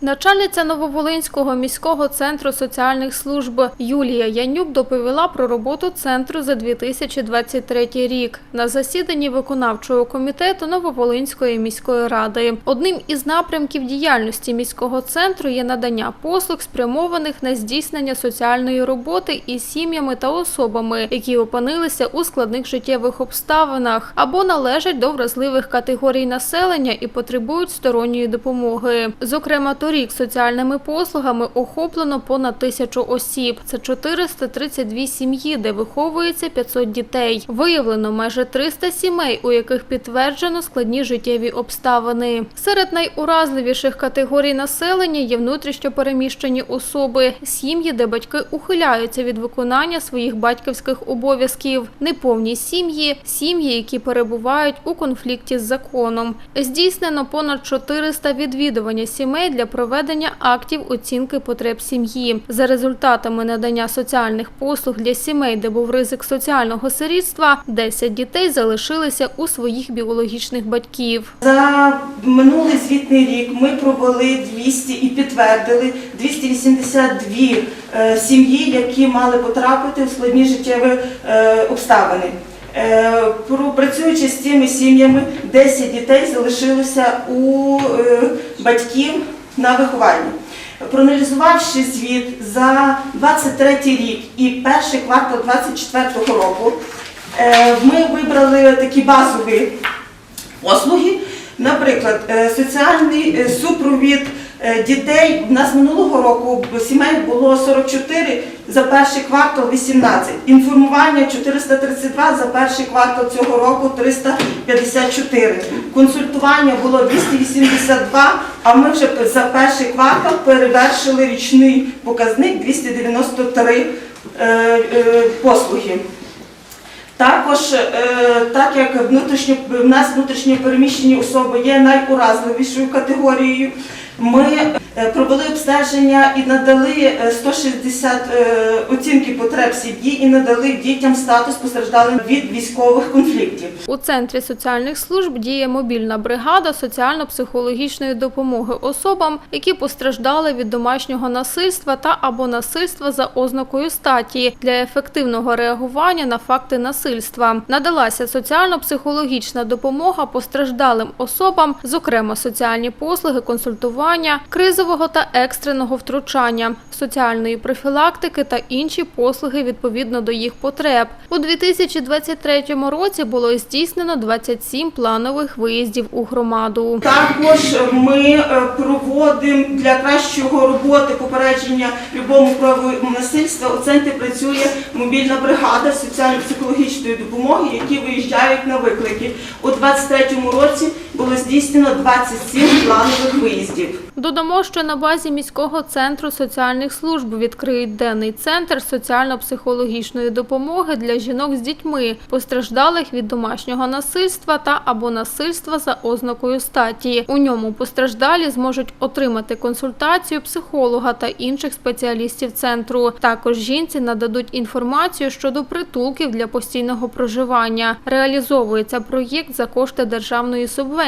Начальниця Нововолинського міського центру соціальних служб Юлія Янюк доповіла про роботу центру за 2023 рік на засіданні виконавчого комітету Нововолинської міської ради. Одним із напрямків діяльності міського центру є надання послуг, спрямованих на здійснення соціальної роботи із сім'ями та особами, які опинилися у складних життєвих обставинах або належать до вразливих категорій населення і потребують сторонньої допомоги. Зокрема, торік соціальними послугами охоплено понад тисячу осіб. Це 432 сім'ї, де виховується 500 дітей. Виявлено майже 300 сімей, у яких підтверджено складні життєві обставини. Серед найуразливіших категорій населення є внутрішньо переміщені особи, сім'ї, де батьки ухиляються від виконання своїх батьківських обов'язків, неповні сім'ї, сім'ї, які перебувають у конфлікті з законом. Здійснено понад 400 відвідування сімей для проведення актів оцінки потреб сім'ї. За результатами надання соціальних послуг для сімей, де був ризик соціального сирітства, 10 дітей залишилися у своїх біологічних батьків. За минулий звітний рік ми провели 200 і підтвердили 282 е, сім'ї, які мали потрапити у складні життєві е, обставини. Е, Працюючи з цими сім'ями, 10 дітей залишилося у батьків на вихованні. Проаналізувавши звіт за 23 рік і перший квартал 24 року, е, ми вибрали такі базові послуги. Наприклад, е, соціальний е, супровід дітей. У нас минулого року сімей було 44, за перший квартал 18. Інформування 432, за перший квартал цього року 354. Консультування було 282, а ми вже за перший квартал перевершили річний показник 293 е, е, послуги. Також, е, так як в нас внутрішньо переміщені особи є найуразливішою категорією, ми е, провели обстеження і надали е, 160 е, оцінки потреб сім'ї і надали дітям статус постраждалим від військових конфліктів. У центрі соціальних служб діє мобільна бригада соціально-психологічної допомоги особам, які постраждали від домашнього насильства та або насильства за ознакою статі для ефективного реагування на факти насильства. Надалася соціально-психологічна допомога постраждалим особам, зокрема соціальні послуги, консультування, кризового та екстреного втручання, соціальної профілактики та інші послуги відповідно до їх потреб. У 2023 році було здійснено 27 планових виїздів у громаду. Також ми е, проводимо для кращого роботи попередження любому прояву насильства. У центрі працює мобільна бригада соціально-психологічної допомоги, які виїжджають на виклики. У 2023 році було здійснено 27 планових виїздів. Додамо, що на базі міського центру соціальних служб відкриють денний центр соціально-психологічної допомоги для жінок з дітьми, постраждалих від домашнього насильства та або насильства за ознакою статі. У ньому постраждалі зможуть отримати консультацію психолога та інших спеціалістів центру. Також жінці нададуть інформацію щодо притулків для постійного проживання. Реалізовується проєкт за кошти державної субвенції.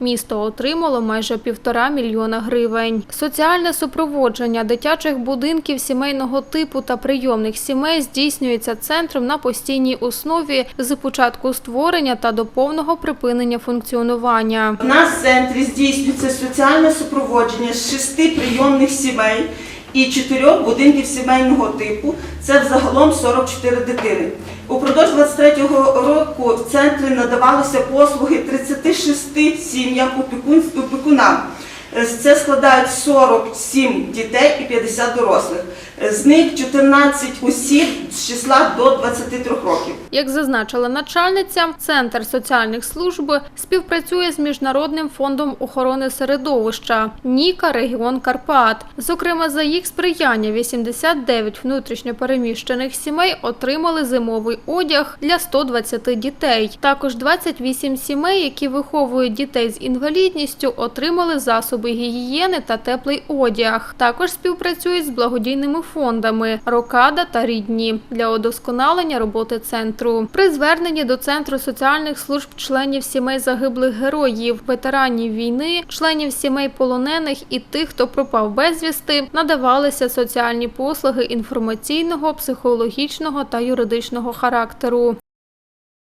Місто отримало майже півтора мільйона гривень. Соціальне супроводження дитячих будинків сімейного типу та прийомних сімей здійснюється центром на постійній основі з початку створення та до повного припинення функціонування. У нас в центрі здійснюється соціальне супроводження з шести прийомних сімей і чотирьох будинків сімейного типу. Це взагалом 44 дитини. Упродовж 23-го року в центрі надавалися послуги 36 сім'ям опікун- опікунам. Е, Це складають 47 дітей і 50 дорослих. З них 14 осіб числа до 23 років. Як зазначила начальниця, центр соціальних служб співпрацює з міжнародним фондом охорони середовища Ніка Регіон Карпат. Зокрема, за їх сприяння 89 внутрішньопереміщених сімей отримали зимовий одяг для 120 дітей. Також 28 сімей, які виховують дітей з інвалідністю, отримали засоби гігієни та теплий одяг. Також співпрацюють з благодійними фондами Рокада та Рідні для удосконалення роботи центру. При зверненні до центру соціальних служб членів сімей загиблих героїв, ветеранів війни, членів сімей полонених і тих, хто пропав безвісти, надавалися соціальні послуги інформаційного, психологічного та юридичного характеру.